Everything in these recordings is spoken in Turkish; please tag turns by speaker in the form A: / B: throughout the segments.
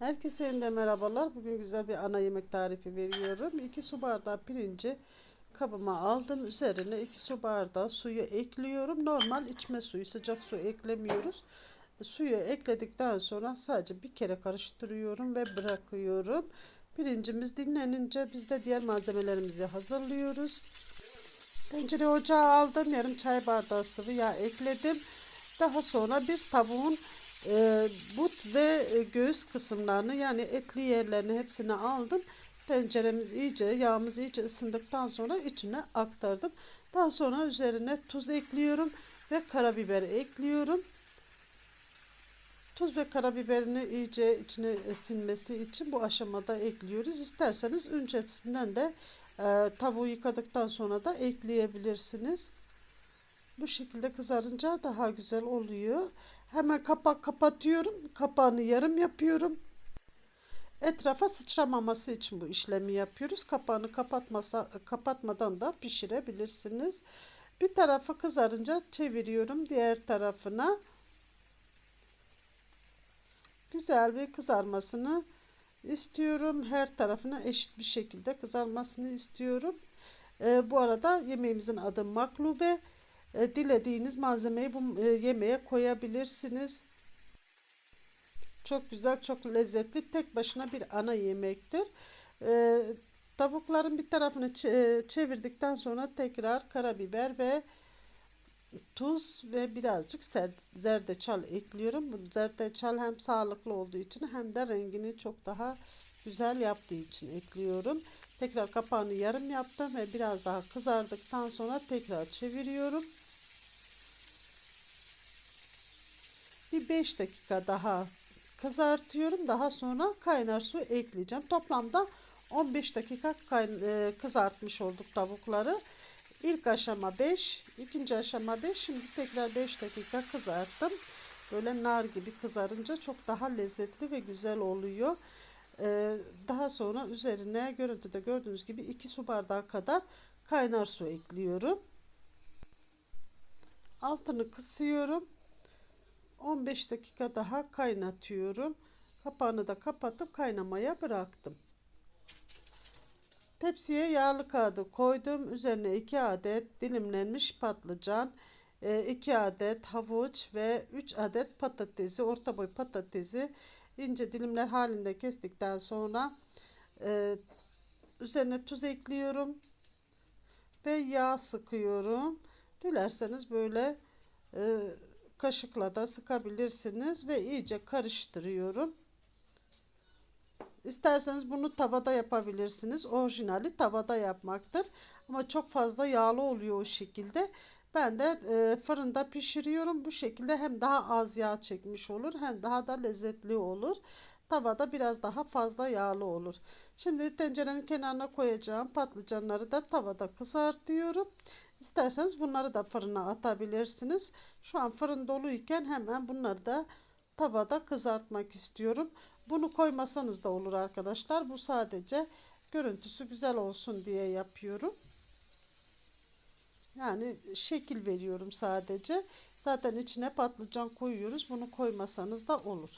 A: Herkese yeniden merhabalar. Bugün güzel bir ana yemek tarifi veriyorum. 2 su bardağı pirinci kabıma aldım. Üzerine 2 su bardağı suyu ekliyorum. Normal içme suyu, sıcak su eklemiyoruz. Suyu ekledikten sonra sadece bir kere karıştırıyorum ve bırakıyorum. Pirincimiz dinlenince biz de diğer malzemelerimizi hazırlıyoruz. Tencere ocağa aldım. Yarım çay bardağı sıvı yağ ekledim. Daha sonra bir tavuğun e, but ve e, göğüs kısımlarını yani etli yerlerini hepsini aldım. Tenceremiz iyice yağımız iyice ısındıktan sonra içine aktardım. Daha sonra üzerine tuz ekliyorum ve karabiber ekliyorum. Tuz ve karabiberini iyice içine sinmesi için bu aşamada ekliyoruz. İsterseniz öncesinden de e, tavuğu yıkadıktan sonra da ekleyebilirsiniz. Bu şekilde kızarınca daha güzel oluyor. Hemen kapak kapatıyorum. Kapağını yarım yapıyorum. Etrafa sıçramaması için bu işlemi yapıyoruz. Kapağını kapatmasa, kapatmadan da pişirebilirsiniz. Bir tarafı kızarınca çeviriyorum diğer tarafına. Güzel bir kızarmasını istiyorum. Her tarafına eşit bir şekilde kızarmasını istiyorum. Ee, bu arada yemeğimizin adı maklube. E, dilediğiniz malzemeyi bu e, yemeğe koyabilirsiniz. Çok güzel, çok lezzetli. Tek başına bir ana yemektir. E, tavukların bir tarafını e, çevirdikten sonra tekrar karabiber ve tuz ve birazcık zerdeçal ekliyorum. Bu zerdeçal hem sağlıklı olduğu için hem de rengini çok daha güzel yaptığı için ekliyorum. Tekrar kapağını yarım yaptım ve biraz daha kızardıktan sonra tekrar çeviriyorum. Bir 5 dakika daha kızartıyorum. Daha sonra kaynar su ekleyeceğim. Toplamda 15 dakika e, kızartmış olduk tavukları. İlk aşama 5, ikinci aşama 5. Şimdi tekrar 5 dakika kızarttım. Böyle nar gibi kızarınca çok daha lezzetli ve güzel oluyor. Ee, daha sonra üzerine görüntüde gördüğünüz gibi 2 su bardağı kadar kaynar su ekliyorum. Altını kısıyorum. 15 dakika daha kaynatıyorum. Kapağını da kapatıp kaynamaya bıraktım. Tepsiye yağlı kağıdı koydum. Üzerine 2 adet dilimlenmiş patlıcan, 2 e, adet havuç ve 3 adet patatesi, orta boy patatesi ince dilimler halinde kestikten sonra e, üzerine tuz ekliyorum ve yağ sıkıyorum. Dilerseniz böyle e, kaşıkla da sıkabilirsiniz ve iyice karıştırıyorum. İsterseniz bunu tavada yapabilirsiniz. Orijinali tavada yapmaktır. Ama çok fazla yağlı oluyor o şekilde. Ben de e, fırında pişiriyorum. Bu şekilde hem daha az yağ çekmiş olur hem daha da lezzetli olur. Tavada biraz daha fazla yağlı olur. Şimdi tencerenin kenarına koyacağım patlıcanları da tavada kızartıyorum. İsterseniz bunları da fırına atabilirsiniz. Şu an fırın doluyken hemen bunları da tavada kızartmak istiyorum. Bunu koymasanız da olur arkadaşlar. Bu sadece görüntüsü güzel olsun diye yapıyorum. Yani şekil veriyorum sadece. Zaten içine patlıcan koyuyoruz. Bunu koymasanız da olur.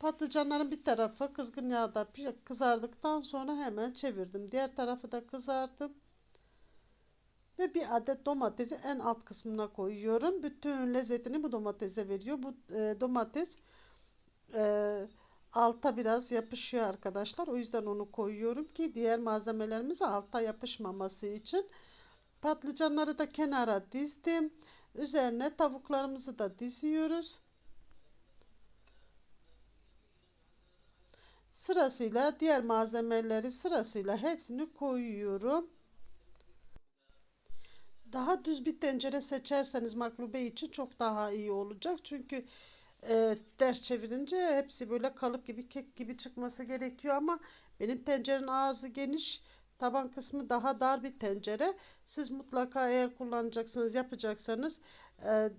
A: Patlıcanların bir tarafı kızgın yağda kızardıktan sonra hemen çevirdim. Diğer tarafı da kızarttım. Ve bir adet domatesi en alt kısmına koyuyorum. Bütün lezzetini bu domatese veriyor. Bu e, domates e, alta biraz yapışıyor arkadaşlar. O yüzden onu koyuyorum ki diğer malzemelerimiz alta yapışmaması için. Patlıcanları da kenara dizdim. Üzerine tavuklarımızı da diziyoruz. Sırasıyla diğer malzemeleri sırasıyla hepsini koyuyorum. Daha düz bir tencere seçerseniz maklube için çok daha iyi olacak. Çünkü e, ders çevirince hepsi böyle kalıp gibi kek gibi çıkması gerekiyor ama benim tencerenin ağzı geniş taban kısmı daha dar bir tencere. Siz mutlaka eğer kullanacaksınız yapacaksanız e, e,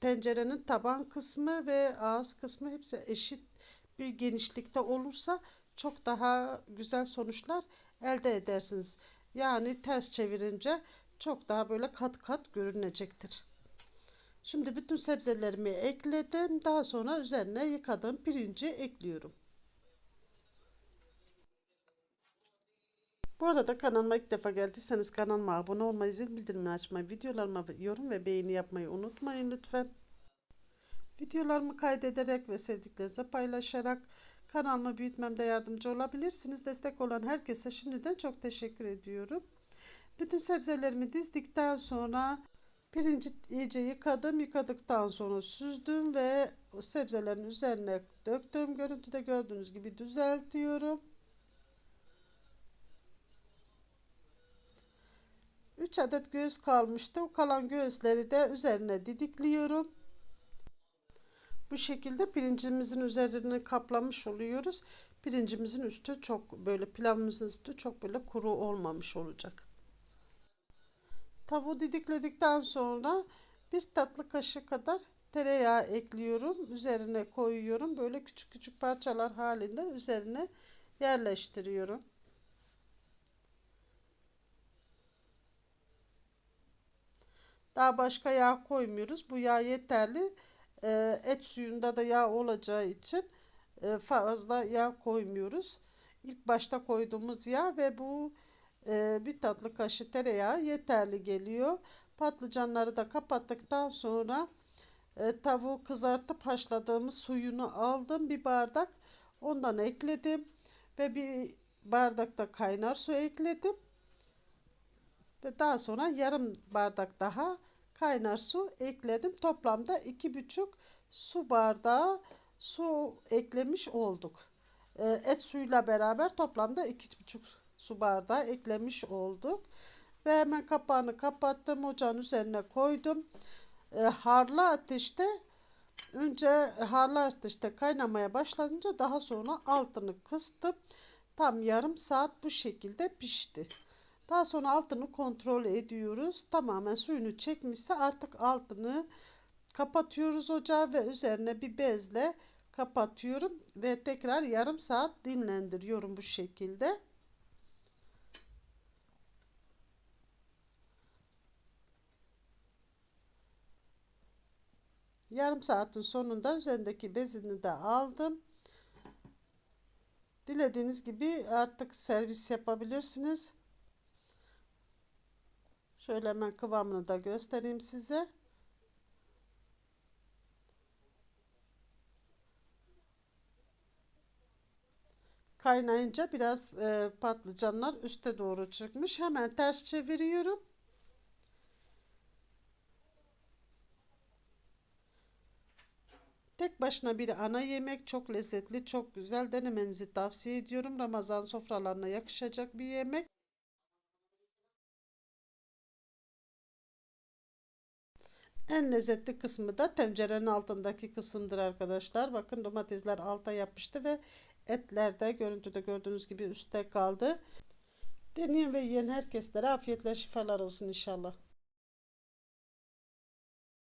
A: tencerenin taban kısmı ve ağız kısmı hepsi eşit bir genişlikte olursa çok daha güzel sonuçlar elde edersiniz. Yani ters çevirince çok daha böyle kat kat görünecektir. Şimdi bütün sebzelerimi ekledim. Daha sonra üzerine yıkadığım pirinci ekliyorum. Bu arada kanalıma ilk defa geldiyseniz kanalıma abone olmayı, zil bildirimini açmayı, videolarıma yorum ve beğeni yapmayı unutmayın lütfen. Videolarımı kaydederek ve sevdiklerinizle paylaşarak kanalımı büyütmemde yardımcı olabilirsiniz. Destek olan herkese şimdiden çok teşekkür ediyorum. Bütün sebzelerimi dizdikten sonra pirinci iyice yıkadım. Yıkadıktan sonra süzdüm ve sebzelerin üzerine döktüm. Görüntüde gördüğünüz gibi düzeltiyorum. 3 adet göğüs kalmıştı. O kalan göğüsleri de üzerine didikliyorum. Bu şekilde pirincimizin üzerini kaplamış oluyoruz. Pirincimizin üstü çok böyle pilavımızın üstü çok böyle kuru olmamış olacak. Tavuğu didikledikten sonra bir tatlı kaşığı kadar tereyağı ekliyorum. Üzerine koyuyorum. Böyle küçük küçük parçalar halinde üzerine yerleştiriyorum. Daha başka yağ koymuyoruz. Bu yağ yeterli. Ee, et suyunda da yağ olacağı için e, fazla yağ koymuyoruz. İlk başta koyduğumuz yağ ve bu e, bir tatlı kaşığı tereyağı yeterli geliyor. Patlıcanları da kapattıktan sonra e, tavuğu kızartıp haşladığımız suyunu aldım bir bardak. Ondan ekledim ve bir bardakta kaynar su ekledim. Ve daha sonra yarım bardak daha kaynar su ekledim. Toplamda iki buçuk su bardağı su eklemiş olduk. Ee, et suyuyla beraber toplamda iki buçuk su bardağı eklemiş olduk. Ve hemen kapağını kapattım. Ocağın üzerine koydum. Ee, harlı ateşte önce harlı ateşte kaynamaya başlayınca daha sonra altını kıstım. Tam yarım saat bu şekilde pişti. Daha sonra altını kontrol ediyoruz. Tamamen suyunu çekmişse artık altını kapatıyoruz ocağı ve üzerine bir bezle kapatıyorum ve tekrar yarım saat dinlendiriyorum bu şekilde. Yarım saatin sonunda üzerindeki bezini de aldım. Dilediğiniz gibi artık servis yapabilirsiniz. Şöyle hemen kıvamını da göstereyim size. Kaynayınca biraz e, patlıcanlar üste doğru çıkmış. Hemen ters çeviriyorum. Tek başına bir ana yemek çok lezzetli, çok güzel. Denemenizi tavsiye ediyorum. Ramazan sofralarına yakışacak bir yemek. En lezzetli kısmı da tencerenin altındaki kısımdır arkadaşlar. Bakın domatesler alta yapıştı ve etler de görüntüde gördüğünüz gibi üstte kaldı. Deneyin ve yiyen herkeslere afiyetler şifalar olsun inşallah.